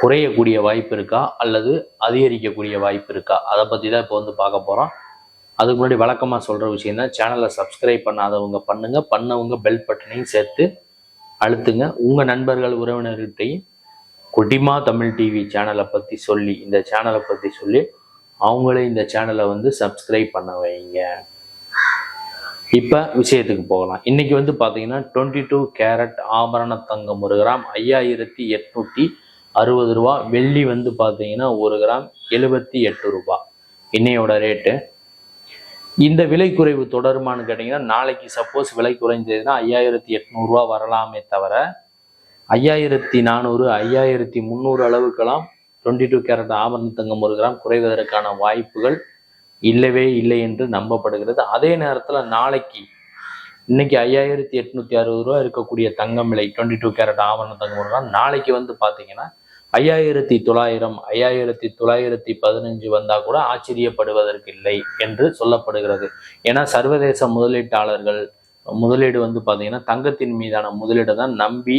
குறையக்கூடிய வாய்ப்பு இருக்கா? அல்லது அதிகரிக்கக்கூடிய வாய்ப்பு இருக்கா? அதை பற்றி தான் இப்போ வந்து பார்க்க போகிறோம் அதுக்கு முன்னாடி வழக்கமாக சொல்கிற விஷயம் தான் சேனலை சப்ஸ்கிரைப் பண்ணாதவங்க பண்ணுங்கள் பண்ணவங்க பெல் பட்டனையும் சேர்த்து அழுத்துங்க. உங்கள் நண்பர்கள் உறவினர்கிட்டையும் கொடிமா தமிழ் டிவி சேனலை பற்றி சொல்லி இந்த சேனலை பற்றி சொல்லி அவங்களே இந்த சேனலை வந்து சப்ஸ்கிரைப் பண்ண வைங்க. இப்போ விஷயத்துக்கு போகலாம். இன்னைக்கு வந்து பார்த்தீங்கன்னா டுவெண்ட்டி டூ கேரட் ஆபரண தங்கம் ஒரு கிராம் ஐயாயிரத்தி எட்நூற்றி அறுபது ரூபா. வெள்ளி வந்து பார்த்தீங்கன்னா ஒரு கிராம் எழுபத்தி எட்டு ரூபா. இன்னையோட ரேட்டு இந்த விலை குறைவு தொடருமான்னு கேட்டிங்கன்னா நாளைக்கு சப்போஸ் விலை குறைஞ்சதுன்னா ஐயாயிரத்தி எட்நூறுரூவா வரலாமே தவிர ஐயாயிரத்தி நானூறு ஐயாயிரத்தி முந்நூறு அளவுக்கெல்லாம் டுவெண்ட்டி டூ கேரட் ஆபரண தங்கம் ஒரு கிராம் குறைவதற்கான வாய்ப்புகள் இல்லவே இல்லை என்று நம்பப்படுகிறது. அதே நேரத்தில் நாளைக்கு இன்னைக்கு ஐயாயிரத்தி எட்நூத்தி அறுபது ரூபா இருக்கக்கூடிய தங்கம் விலை டுவெண்ட்டி டூ கேரட் ஆபரண தங்கம் ஒரு கிராம் நாளைக்கு வந்து பார்த்தீங்கன்னா ஐயாயிரத்தி தொள்ளாயிரம் ஐயாயிரத்தி தொள்ளாயிரத்தி பதினஞ்சு வந்தால் கூட ஆச்சரியப்படுவதற்கு இல்லை என்று சொல்லப்படுகிறது. ஏன்னா சர்வதேச முதலீட்டாளர்கள் முதலீடு வந்து பார்த்திங்கன்னா தங்கத்தின் மீதான முதலீடை தான் நம்பி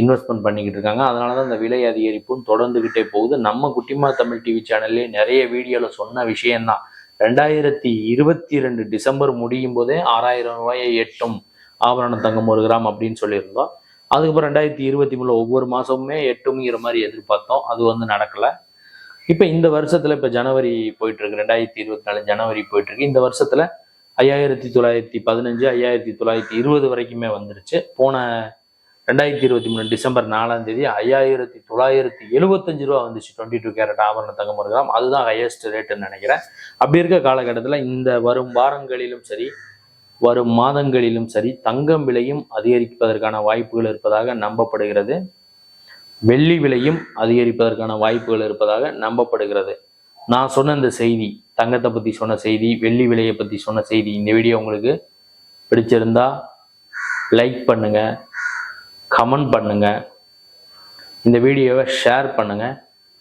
இன்வெஸ்ட்மெண்ட் பண்ணிக்கிட்டு இருக்காங்க. அதனால தான் அந்த விலை அதிகரிப்பும் தொடர்ந்துக்கிட்டே போகுது. நம்ம குட்டிமா தமிழ் டிவி சேனல்லே நிறைய வீடியோவில் சொன்ன விஷயம்தான். ரெண்டாயிரத்தி இருபத்தி ரெண்டு டிசம்பர் முடியும் போதே ஆறாயிரம் ரூபாயை எட்டும். ஆபரண தங்கம் ஒரு கிராம் அப்படின்னு சொல்லியிருந்தோம். அதுக்கப்புறம் ரெண்டாயிரத்தி இருபத்தி மூணில் ஒவ்வொரு மாசமுமே எட்டுங்கிற மாதிரி எதிர்பார்த்தோம். அது வந்து நடக்கலை. இப்போ இந்த வருஷத்தில் இப்போ ஜனவரி போயிட்டுருக்கு. ரெண்டாயிரத்தி இருபத்தி நாலு ஜனவரி போயிட்டுருக்கு. இந்த வருஷத்தில் ஐயாயிரத்தி தொள்ளாயிரத்தி பதினஞ்சு ஐயாயிரத்தி தொள்ளாயிரத்தி இருபது வரைக்குமே வந்துருச்சு. போன ரெண்டாயிரத்தி இருபத்தி மூணு டிசம்பர் நாலாம் தேதி ஐயாயிரத்தி தொள்ளாயிரத்தி எழுபத்தஞ்சு ரூபா வந்துச்சு. டுவெண்ட்டி டூ கேரட் ஆபரண தங்கம் ஒரு கிராம். அதுதான் ஹையஸ்ட் ரேட்டுன்னு நினைக்கிறேன். அப்படி இருக்க காலகட்டத்தில் இந்த வரும் வாரங்களிலும் சரி வரும் மாதங்களிலும் சரி தங்கம் விலையும் அதிகரிப்பதற்கான வாய்ப்புகள் இருப்பதாக நம்பப்படுகிறது. வெள்ளி விலையும் அதிகரிப்பதற்கான வாய்ப்புகள் இருப்பதாக நம்பப்படுகிறது. நான் சொன்ன இந்த செய்தி தங்கத்தை பற்றி சொன்ன செய்தி வெள்ளி விலையை பற்றி சொன்ன செய்தி இந்த வீடியோ உங்களுக்கு பிடிச்சிருந்தா லைக் பண்ணுங்க கமெண்ட் பண்ணுங்க. இந்த வீடியோவை ஷேர் பண்ணுங்க.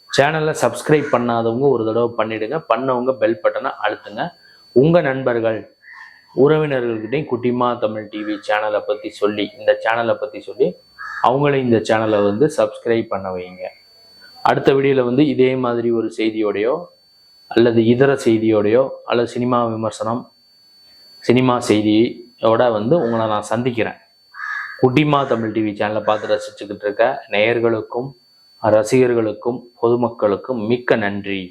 சேனலை சப்ஸ்கிரைப் பண்ணாதவங்க ஒரு தடவை பண்ணிடுங்க பண்ணவங்க பெல் பட்டனை அழுத்துங்க. உங்கள் நண்பர்கள் உறவினர்கள்கிட்டையும் குட்டிமா தமிழ் டிவி சேனலை பற்றி சொல்லி இந்த சேனலை பற்றி சொல்லி அவங்களையும் இந்த சேனலை வந்து சப்ஸ்கிரைப் பண்ண வைங்க. அடுத்த வீடியோவில் வந்து இதே மாதிரி ஒரு செய்தியோடையோ அல்லது இதர செய்தியோடையோ அல்லது சினிமா விமர்சனம் சினிமா செய்தியோட வந்து உங்களை நான் சந்திக்கிறேன். குட்டிமா தமிழ் டிவி சேனலை பார்த்து ரசிச்சுக்கிட்டு இருக்க நேயர்களுக்கும் ரசிகர்களுக்கும் பொதுமக்களுக்கும் மிக்க நன்றி.